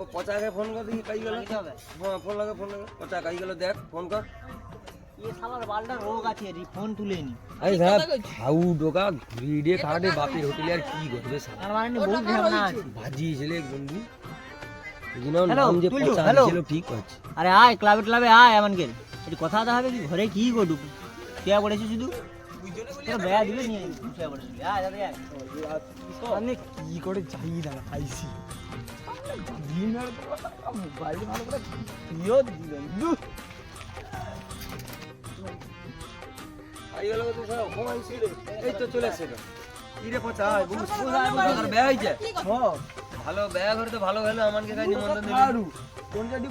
ও পচাকে phone কর দেখি কাই গেল? হ্যাঁ ফোন লাগে ফোন লাগে। পচা কাই গেল দেখ ফোন কর। মানে ভাজি ছেলে বন্ধু। আরে আয় ক্লাবে ক্লাবে আয় এমন একটু কথা হবে কি ঘরে কি গো কে পড়েছিস শুধু? তোর বেয়া দিবে নিয়ে শুয়ে আয় মানে কি করে যাই না খাইছি। মোবাইল ভালো করে প্রিয় দিলেন দুঃ কাই গেল তো এই চলে পচা ভালো বেয়া করে তো ভালো হলো আমাকে নিমন্ত্রণ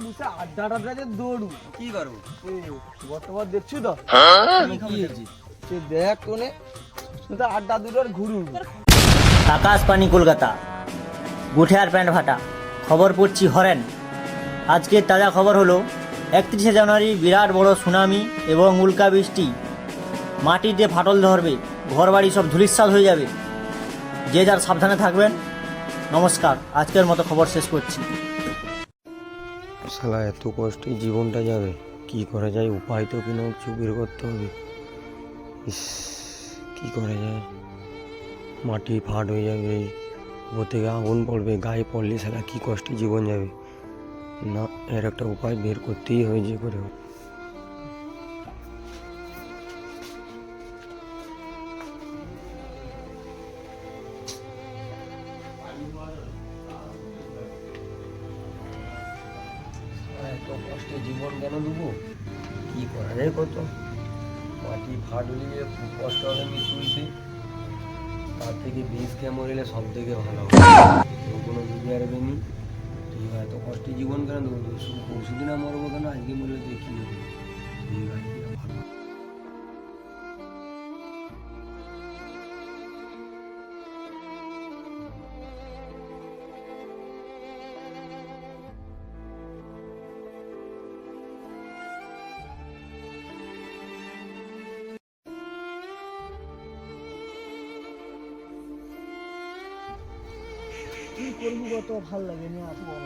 বুঝতে আড্ডা টাড্ডা যে দৌড়ু। কি করব? বর্তমান দেখছি তো। সে দেখ কোনে আড্ডা দুটোর ঘুরু। আকাশ পানি কলকাতা গুঠে আর প্যান্ট ফাটা। খবর পড়ছি হরেন। আজকের তাজা খবর হলো, একত্রিশে জানুয়ারি বিরাট বড় সুনামি এবং উল্কা বৃষ্টি। মাটিতে ফাটল ধরবে, ঘরবাড়ি সব ধুলিস্বাদ হয়ে যাবে। যে যার সাবধানে থাকবেন। নমস্কার, আজকের মতো খবর শেষ করছি। শালা, এত কষ্টে জীবনটা যাবে। কি করা যায়? উপায় তো কিনা কিছু বের করতে হবে। ইস, কি করা যায়? মাটি ফাট হয়ে যাবে। ও থেকে আগুন পড়বে, গায়ে পড়লে শালা কি কষ্টে জীবন যাবে? না, এর একটা উপায় বের করতেই হয় যে করে হোক। জীবন কেন দেবো? কি করা যায় কত? মাটি ফাট হলে গিয়ে খুব কষ্ট হবে মৃত্যুতে তার থেকে বিষ খেয়ে মরিলে সব থেকে ভালো কেউ কোনো যদি আর নি ঠিক আছে এত কষ্টে জীবন কেন দেবো শুধু পরশু দিন মরবো কেন? আজকে মরলে তো কী হবে? ঠিক আছে করব কত ভালো লাগে না এত বড়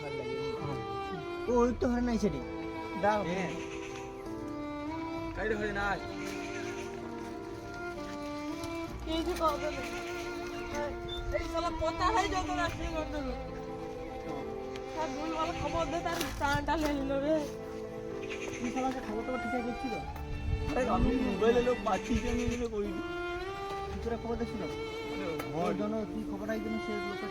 ভালো লাগে ও ওই তো হরে নাই সেটি। দাও কাইরে হয়ে না এই হয়ে যত রাখি করতে তার ভুল ভালো খবর দে তার প্রাণটা লে রে। তুই শালাকে খবর টবর ঠিক করছিল আরে আমি মোবাইলে লোক পাচ্ছি যে করি খবর দেখছিল? ওর জন্য তুই খবর আই জন্য সে লোকটা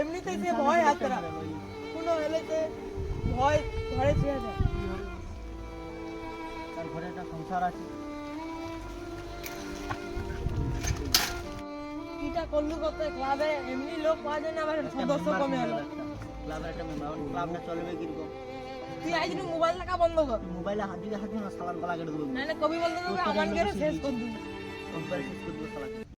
এমনিতেই সে ভয় হাতরা কোনো হলেতে ভয় ঘরে ছেড়ে দেয়। তার ঘরে একটা সংসার আছে। কিটা করলু কত ক্লাবে এমনি লোক পাওয়া যায় না আবার সদস্য কমে হলো ক্লাবের একটা। মেম্বার ক্লাবটা চলবে কীরকম? তুই আজ মোবাইল টাকা বন্ধ কর। মোবাইলে হাত দিকে হাত না সালার গলা কেটে দেবো। কবি বলতে আমার শেষ। করে দিবি। কম্পারে করব সালাকে